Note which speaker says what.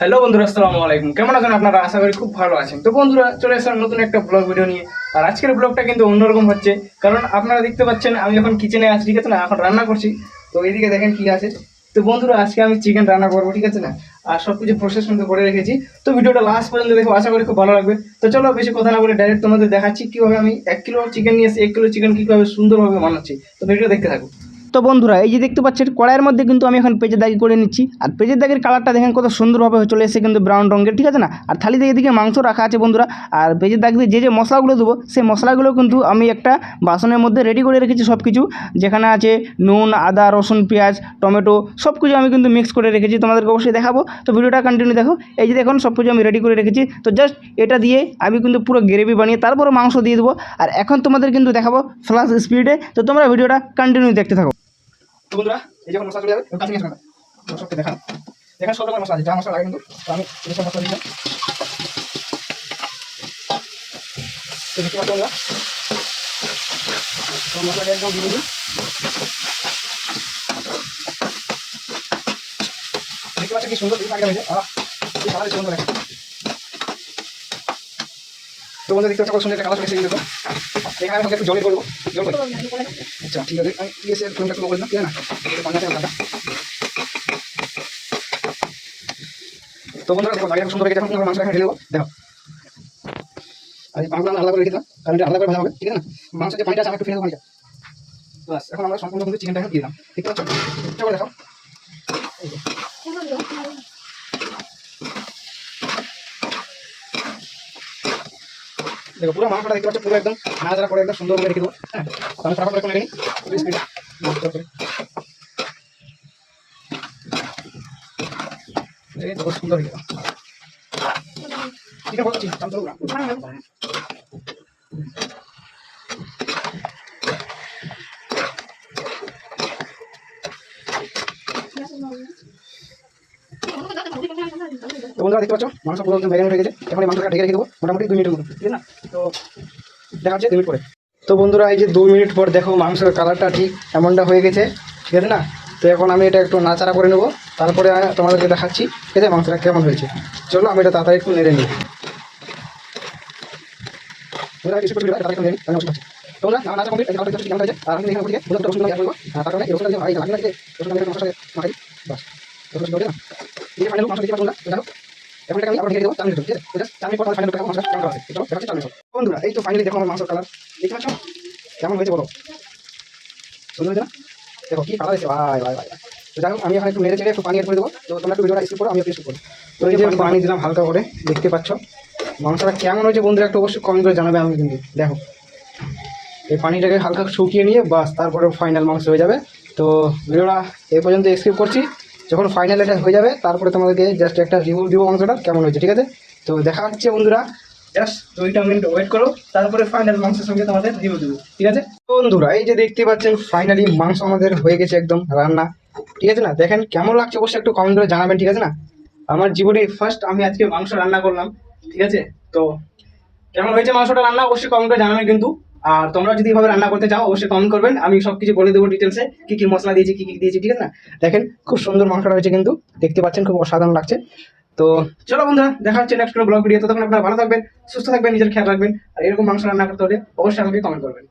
Speaker 1: Hello বন্ধুরা, আসসালামু আলাইকুম। কেমন আছেন আপনারা? আশা করি খুব ভালো আছেন। তো বন্ধুরা, চলে আসলাম নতুন একটা ব্লগ ভিডিও নিয়ে। আর আজকের ব্লগটা কিন্তু অন্যরকম হচ্ছে। কারণ আপনারা দেখতে পাচ্ছেন, আমি এখন কিচেনে আছি, ঠিক আছে না? এখন রান্না করছি। তো এইদিকে দেখেন কি আছে। তো বন্ধুরা, আজকে আমি চিকেন রান্না করব, ঠিক আছে না? আর সব কিছু প্রসেস মধ্যে করে রেখেছি। তো ভিডিওটা লাস্ট পর্যন্ত দেখো, আশা করি খুব ভালো লাগবে। তো চলো, বেশি কথা না বলে ডাইরেক্ট তোমাদের দেখাচ্ছি কীভাবে আমি এক কিলো চিকেন নিয়ে এসে এক কিলো চিকেন কীভাবে সুন্দরভাবে বানাচ্ছি। তো ভিডিও দেখতে থাকো। তো বন্ধুরা, এই যে দেখতে পাচ্ছেন, কড়াইয়ের মধ্যে কিন্তু আমি এখন পেঁচের দাগি করে নিচ্ছি। আর পেঁচের দাগের কালারটা দেখেন কত সুন্দরভাবে চলে এসে কিন্তু ব্রাউন রঙের, ঠিক আছে না? আর থালি দিয়ে এদিকে মাংস রাখা আছে বন্ধুরা। আর পেঁচের দাগ দিয়ে যে যে মশলাগুলো দেবো, সেই মশলাগুলো কিন্তু আমি একটা বাসনের মধ্যে রেডি করে রেখেছি সব কিছু যেখানে আছে নুন, আদা, রসুন, পেঁয়াজ, টমেটো সব কিছু আমি কিন্তু মিক্স করে রেখেছি, তোমাদেরকে অবশ্যই দেখাবো। তো ভিডিওটা কন্টিনিউ দেখো। এই যে দেখুন সব কিছু আমি রেডি করে রেখেছি। তো জাস্ট এটা দিয়ে আমি কিন্তু পুরো গ্রেভি বানিয়ে তারপরে মাংস দিয়ে দেবো। আর এখন তোমাদের কিন্তু দেখাবো ফ্লাশ স্পিডে তো তোমরা ভিডিওটা কন্টিনিউ দেখতে থাকো। বন্ধুরা, এই যখন মশলা চলে যাবে কাছে নিয়ে আসবেন। সবকে দেখান। সব রকমের মশলা আছে। যা মশলা লাগে কিন্তু আমি এই সব মশলা দিলাম। দেখতে পাচ্ছ তো মশলাটা একদম দিয়ে দিন দেখতে পাচ্ছ কি সুন্দর? দিকে হয়েছে আহ সুন্দর তো বন্ধুরা দেখতে পাচ্ছ সুন্দর একটা কালার দেখো। এখানে আমি একটু জলে করব, জল আচ্ছা ঠিক আছে। আমি ইয়েসের ফোনটা একটু বললাম ঠিক না তো বন্ধুরা, দেখো লাগিয়ে সুন্দর যখন মাংস এখানে দেবো। দেখো। আমি আলাদা করে রেখে দিলাম। কারণ আলাদা করে ভাজা হবে, ঠিক আছে না? মাংস যে পানিটা আছে, আমি একটু ফেলে দেবো পানিটা। এখন আমরা সম্পূর্ণ কিন্তু চিকেনটা দিয়ে দিলাম। এটা করে দেখো এই যে। দেখো, পুরো মাংসটা দেখতে পাচ্ছ, পুরো একদম নাড়াচাড়া করে একদম সুন্দর করে রেখে দেবো। হ্যাঁ আমি করে নিই। সুন্দর হয়ে গেল। ঠিক আছে বলছি চলুক না তো বন্ধুরা দেখতে পাচ্ছ, মাংস পুরো একদম ম্যারিনেট হয়ে গেছে। এখন এই মাংসটা ঢেকে রেখে দেবো, মোটামুটি দুই মিনিটের মতো। ঠিক না? তো দেখা হচ্ছে দুই মিনিট পরে। তো বন্ধুরা, এই যে দুই মিনিট পর দেখো মাংসের কালারটা ঠিক এমনটা হয়ে গেছে। ঠিক আছে না? তো এখন আমি এটা একটু নাচাড়া করে নেব। তারপরে তোমাদেরকে দেখাচ্ছি ঠিক আছে মাংসটা কেমন হয়েছে। চলো, আমি এটা তাড়াতাড়ি একটু নেড়ে নিই। তোমরা না নাচা কমপ্লিট, এই কালারটা কেমন হয়েছে, আর আমি এখানে বন্ধুরা রসুন দিয়ে করব। তারপরে এই রসুনটা দিয়ে ভাই লাগে না রসুনটা দিয়ে মশলা মাখাই, বাস। রসুন দিয়ে না এই ফাইনাল মাংস দিতে তোমরা দেখো। দেবো এই তো দেখতে পাচ্ছ? কেমন হয়েছে বলো? আমি একটু পানি দেবো। একটু করো আমি দিলাম হালকা করে, দেখতে পাচ্ছ? মাংসটা কেমন হয়েছে বন্ধুরা, একটু অবশ্যই কমেন্ট করে জানাবে আমি কিন্তু। দেখো, এই পানিটাকে হালকা শুকিয়ে নিয়ে, বাস তারপরে ফাইনাল মাংস হয়ে যাবে। তো ভিডিওটা এই পর্যন্ত স্কিপ করছি। যখন ফাইনাল এটা হয়ে যাবে, তারপরে তোমাদেরকে জাস্ট একটা রিভিউ দিব মাংসটা কেমন হয়েছে, ঠিক আছে? তো দেখা হচ্ছে বন্ধুরা জাস্ট দুইটা মিনিট ওয়েট করো, তারপরে ফাইনাল মাংসের সঙ্গে তোমাদের রিভিউ দেবো, ঠিক আছে? বন্ধুরা, এই যে দেখতে পাচ্ছেন ফাইনালি মাংস আমাদের হয়ে গেছে একদম রান্না, ঠিক আছে না? দেখেন কেমন লাগছে, অবশ্যই একটু কমেন্ট করে জানাবেন, ঠিক আছে না? আমার জীবনে ফার্স্ট আমি আজকে মাংস রান্না করলাম, ঠিক আছে? তো কেমন হয়েছে মাংসটা রান্না, অবশ্যই কমেন্ট করে জানাবেন কিন্তু। আর তোমরা যদি এভাবে রান্না করতে চাও, অবশ্যই কমেন্ট করবেন। আমি সব কিছু বলে দেবো ডিটেলসে কি কি মশলা দিয়েছি, কি কি দিয়েছি, ঠিক আছে না? দেখেন, খুব সুন্দর মাংসটা হয়েছে কিন্তু। দেখতে পাচ্ছেন, খুব অসাধারণ লাগছে। তো চলো বন্ধুরা, দেখা হচ্ছে নেক্সট কোনো ব্লগ ভিডিও তখন আপনারা ভালো থাকবেন, সুস্থ থাকবেন, নিজের খেয়াল রাখবেন। আর এরকম মাংস রান্না করতে হলে অবশ্যই আমাকে কমেন্ট করবেন।